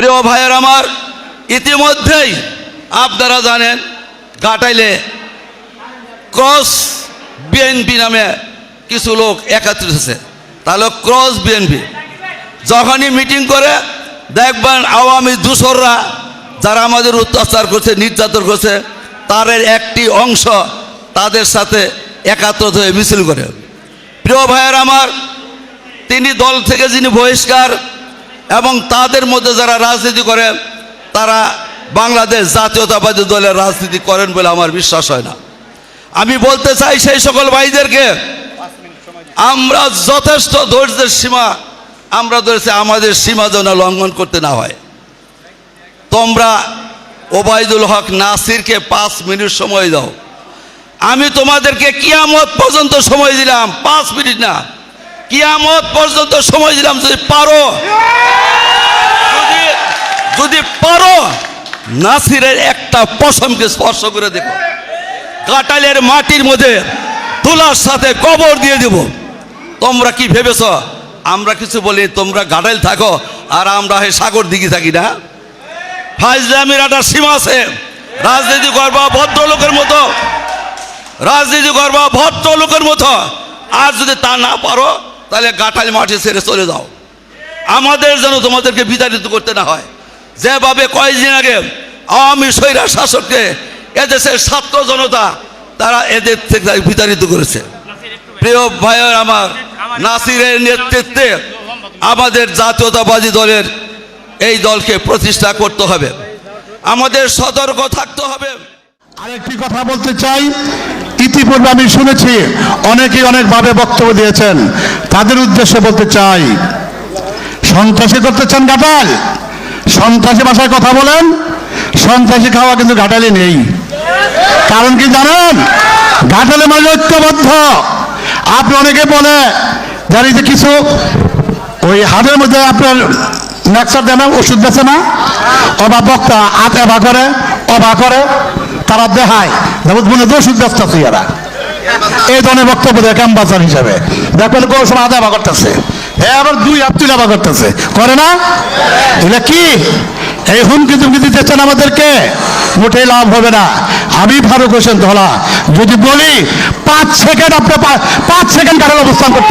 প্রিয় ভাইয়ের আমার, ইতিমধ্যেই আপনারা জানেন গাটাইলে ক্রস বিএনপি নামে কিছু লোক একত্রিত হয়েছে। তাহলে ক্রস বিএনপি যখনই মিটিং করে, দেখবেন আওয়ামী দূষররা যারা আমাদের অত্যাচার করছে, নির্যাতন করছে, তাদের একটি অংশ তাদের সাথে একাত্রত হয়ে মিছিল করে। প্রিয় ভাইয়ের আমার, তিনি দল থেকে যিনি বহিষ্কার এবং তাদের মধ্যে যারা রাজনীতি করে, তারা বাংলাদেশ জাতীয়তাবাদী দলের রাজনীতি করেন বলে আমার বিশ্বাস হয় না। আমি বলতে চাই সেই সকল ভাইদেরকে, আমরা যথেষ্ট ধৈর্যের সীমা, আমরা ধরেছি আমাদের সীমা যেন লঙ্ঘন করতে না হয়। তোমরা ওবায়দুল হক নাসিরকে পাঁচ মিনিট সময় দাও। আমি তোমাদেরকে কিয়ামত পর্যন্ত সময় দিলাম, পাঁচ মিনিট না। কিয়ামত পর্যন্ত সময় দিলাম, যদি পারো। যদি যদি পারো, নাসিরের একটা পশমকে স্পর্শ করে দেখো। কাটালের মাটির মধ্যে তুলার সাথে কবর দিয়ে দেব। তোমরা কি ভেবেছ? আমরা কিছু বলি, তোমরা গাটাইল থাকো, আর আমরা হয় সাগর দিকে থাকি না। ফাইজলামের একটা সীমা আছে। রাজনীতি করবা ভদ্রলোকের মতো। রাজনীতি করবা ভদ্রলোকের মতো। আর যদি তা না পারো তাহলে গাটাইল মাঠে ছেড়ে চলে যাও। আমাদের যেন তোমাদেরকে বিতাড়িত করতে না হয়। যেভাবে কয়েকদিন আগে আওয়ামী স্বৈরা শাসককে এদেশের ছাত্র জনতা, তারা এদের থেকে বিতাড়িত করেছে। প্রিয় ভাইয়ের আমার, নাসিরের নেতৃত্বে আমাদের জাতীয়তাবাদী দলের এই দলকে প্রতিষ্ঠা করতে হবে। আমাদের সতর্ক থাকতে হবে। আরেকটি কথা বলতে চাই ইতিপূর্বে আমি শুনেছি, অনেকেই অনেকভাবে বক্তব্য দিয়েছেন। তাদের উদ্দেশ্যে বলতে চাই, সন্ত্রাসী করতে চান ঘাটাল? সন্ত্রাসী ভাষায় কথা বলেন, সন্ত্রাসী খাওয়া কিন্তু ঘাটালে নেই। কারণ কি জানেন? ঘাটালে মানে ঐক্যবদ্ধ। আপনি অনেকে বলে জানি যে কিছু ওই হাতের মধ্যে আপনার নেক্সার দেন, ওষুধ বেছে না? অবা বক্তা আত এবা করে অবা করে। তারা দেখায়। দেখো মনে ব্যস্ত আছে এরা। এই ধরনের বক্তব্য দেয় ক্যাম্পাসার হিসাবে। দেখবেন কোনো সময় বা করতেছে। হ্যাঁ আবার দুই হাত বা করতেছে। করে না? এটা কি? এই হুমকি তুমকি দিতেছেন আমাদেরকে? মোটেই লাভ হবে না। আমি ফারুক হোসেন ধলা, যদি বলি, পাঁচ সেকেন্ড আপনি পাঁচ সেকেন্ড কারণ অবস্থান করতে